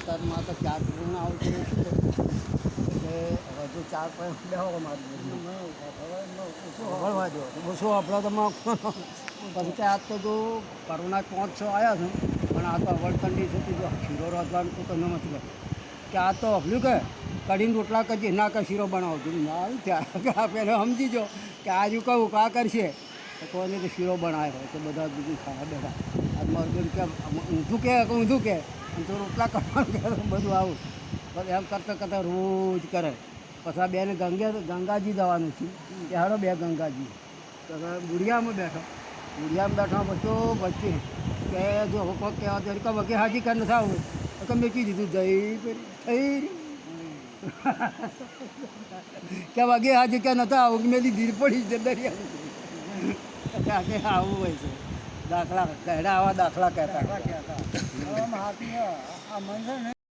અત્યારમાં તો ચાર પૂર્ણ આવતું એટલે હજુ ચાર પાંચ બેહો મારી દો બસો આપણા તો આજ તો જો કોરોના પાંચ છ આવ્યા છે? પણ આ તો અવળકંડી છે જો શીરો રોજવાનું તો તમને નથી. કે આ તો હફલ્યું કે કઢીને રોટલા કરજે ના કે શીરો બનાવજો ના ત્યાં પહેલાં સમજી જો કે આજુ કહું કા કરશે તો કોઈને તો શીરો બનાવ્યો તો બધા બીજું ખાવા બેઠા. આજ મારું બેન કે ઊંધું કે ઊંધું કે? તો રોટલા કરવાનું કે બધું આવું. પણ એમ કરતાં કરતાં રોજ કરે. પછી આ બેને ગંગે ગંગાજી જવાનું છે કે હાડો બે ગંગાજી. તો હવે બુડિયામાં બેઠો. બુડિયામાં બેઠો બચ્ચો વચ્ચે કે જો કોઈ કહેવા તો કે વગે હાજી કરીને નથી આવું તો કે મેકી દીધું જઈ થઈ કે વગે હાજી કે નતા આવું મેલી ધીર પડી છે દરિયા. આવું હોય છે. દાખલા કહેડા આવા દાખલા કહેતા. હાથી આ મન છે ને